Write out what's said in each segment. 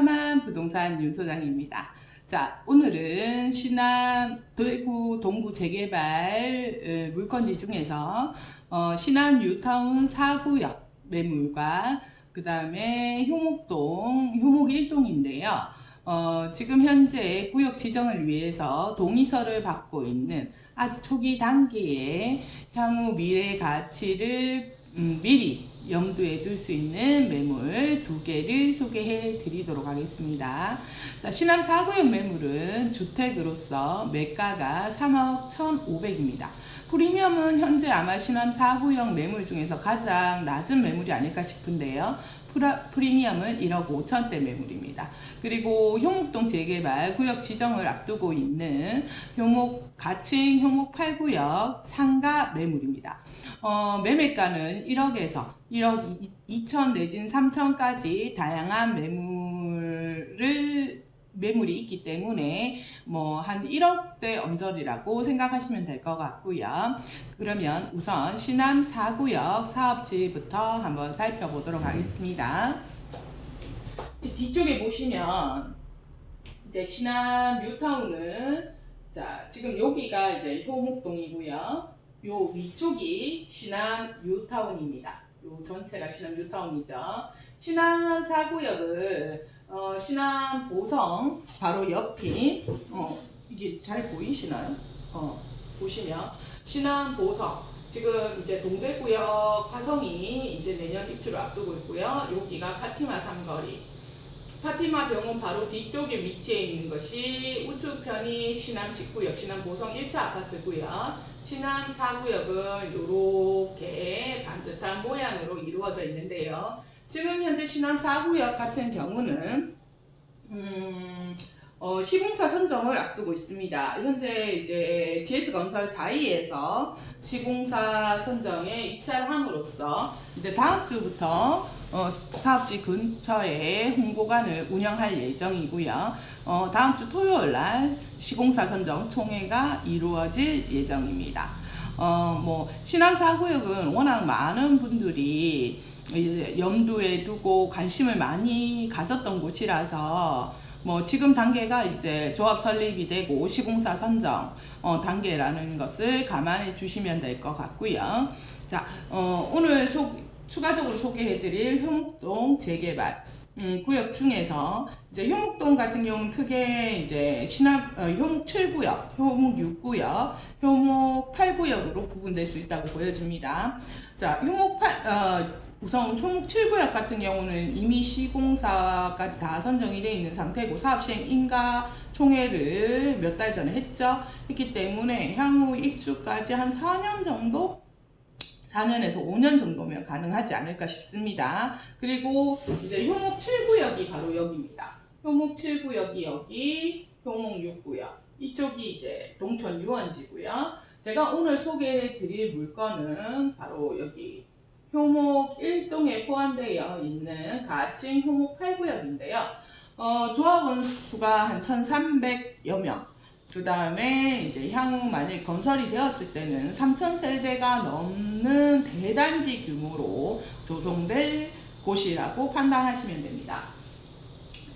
파만 부동산 윤 소장입니다. 자, 오늘은 신안 대구 동구 재개발 어, 물건지 중에서 어, 신안 뉴타운 4구역 매물과 그 다음에 효목동, 효목 1동인데요. 어, 지금 현재 구역 지정을 위해서 동의서를 받고 있는 아주 초기 단계에 향후 미래 가치를 음, 미리 염두에 둘 수 있는 매물 두 개를 소개해 드리도록 하겠습니다. 자, 신암 4구역 매물은 주택으로서 매가가 3억 1,500입니다. 프리미엄은 현재 아마 신암 4구역 매물 중에서 가장 낮은 매물이 아닐까 싶은데요. 프리미엄은 1억 5천대 매물입니다. 그리고 효목동 재개발 구역 지정을 앞두고 있는 효목 가칭 효목 8구역 상가 매물입니다. 어, 매매가는 1억에서 1억 2천 내진 3천까지 다양한 매물을 매물이 있기 때문에 뭐 한 1억대 언저리라고 생각하시면 될 것 같고요. 그러면 우선 신암 4구역 사업지부터 한번 살펴보도록 하겠습니다. 뒤쪽에 보시면 이제 신암 뉴타운은 자 지금 여기가 이제 효목동이고요. 요 위쪽이 신암 뉴타운입니다. 요 전체가 신암 뉴타운이죠. 신암 4구역은 어, 신암 보성 바로 옆이 어, 이게 잘 보이시나요? 어, 보시면 신암 보성 지금 이제 동대구역 화성이 이제 내년 입주를 앞두고 있고요. 여기가 파티마 삼거리 파티마 병원 바로 뒤쪽에 위치해 있는 것이 우측편이 신암 19역 신암 보성 1차 아파트고요. 신암 4구역은 이렇게 반듯한 모양으로 이루어져 있는데요. 지금 현재 신암 4구역 같은 경우는 음, 어, 시공사 선정을 앞두고 있습니다. 현재 이제 GS건설 자이에서 시공사 선정에 입찰을 함으로써 이제 다음 주부터 어, 사업지 근처에 홍보관을 운영할 예정이고요. 어, 다음 주 토요일 날 시공사 선정 총회가 이루어질 예정입니다. 어, 뭐 신암 4구역은 워낙 많은 분들이 염두에 두고 관심을 많이 가졌던 곳이라서 뭐 지금 단계가 이제 조합 설립이 되고 시공사 선정 어, 단계라는 것을 감안해 주시면 될 것 같고요. 자, 어, 오늘 소, 추가적으로 소개해드릴 효목동 재개발 음, 구역 중에서 이제 효목동 같은 경우는 크게 이제 신암 어, 효목 7구역, 효목 6구역, 효목 8구역으로 구분될 수 있다고 보여집니다. 자, 효목 8 어, 우선 효목 7구역 같은 경우는 이미 시공사까지 다 선정이 되어 있는 상태고 사업 시행 인가 총회를 몇 달 전에 했죠. 했기 때문에 향후 입주까지 한 4년 정도 4년에서 5년 정도면 가능하지 않을까 싶습니다. 그리고 이제 효목 7구역이 바로 여기입니다. 효목 7구역이 여기, 효목 6구역. 이쪽이 이제 동천 유원지고요. 제가 오늘 소개해 드릴 물건은 바로 여기 효목 1동에 포함되어 있는 가칭 효목 8구역인데요. 어, 조합원 수가 한 1,300여 명. 그 다음에 이제 향후 만약 건설이 되었을 때는 3,000세대가 넘는 대단지 규모로 조성될 곳이라고 판단하시면 됩니다.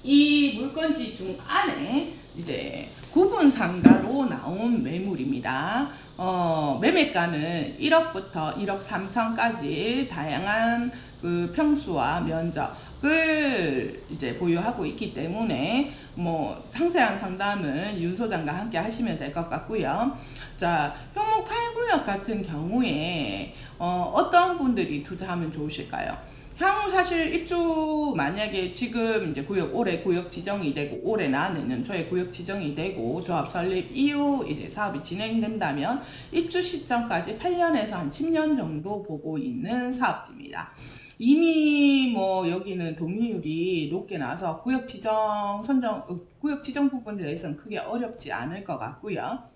이 물건지 중 안에 이제 구분 상가로 나온 매물입니다. 어, 매매가는 1억부터 1억 3천까지 다양한 그 평수와 면적 을 이제 보유하고 있기 때문에 뭐 상세한 상담은 윤 소장과 함께 하시면 될 것 같고요. 자, 효목 8구역 같은 경우에 어, 어떤 분들이 투자하면 좋으실까요? 향후 사실 입주 만약에 지금 이제 구역 올해 구역 지정이 되고 올해 나 내년 초에 구역 지정이 되고 조합 설립 이후 이제 사업이 진행된다면 입주 시점까지 8년에서 한 10년 정도 보고 있는 사업지입니다. 이미 뭐 여기는 동의율이 높게 나서 구역 지정 선정 어, 구역 지정 부분에 대해서는 크게 어렵지 않을 것 같고요.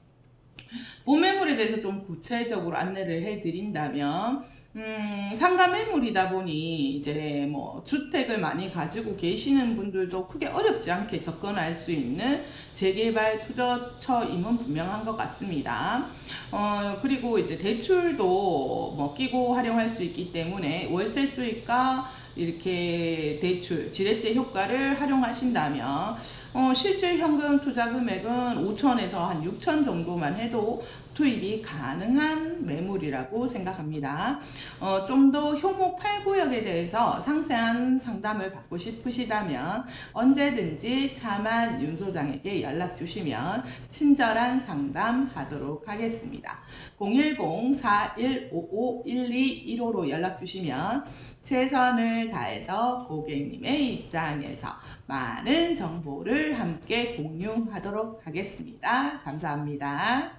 보매물에 대해서 좀 구체적으로 안내를 해드린다면, 음, 상가 매물이다 보니 이제 뭐 주택을 많이 가지고 계시는 분들도 크게 어렵지 않게 접근할 수 있는 재개발 투자처임은 분명한 것 같습니다. 어, 그리고 이제 대출도 뭐 끼고 활용할 수 있기 때문에 월세 수익과 이렇게 대출, 지렛대 효과를 활용하신다면 어, 실제 현금 투자 금액은 5천에서 한 6천 정도만 해도 투입이 가능한 매물이라고 생각합니다. 어, 좀 더 효목 8구역에 대해서 상세한 상담을 받고 싶으시다면 언제든지 차만 윤 소장에게 연락 주시면 친절한 상담하도록 하겠습니다. 010-4155-1215로 연락 주시면 다해서 고객님의 입장에서 많은 정보를 함께 공유하도록 하겠습니다. 감사합니다.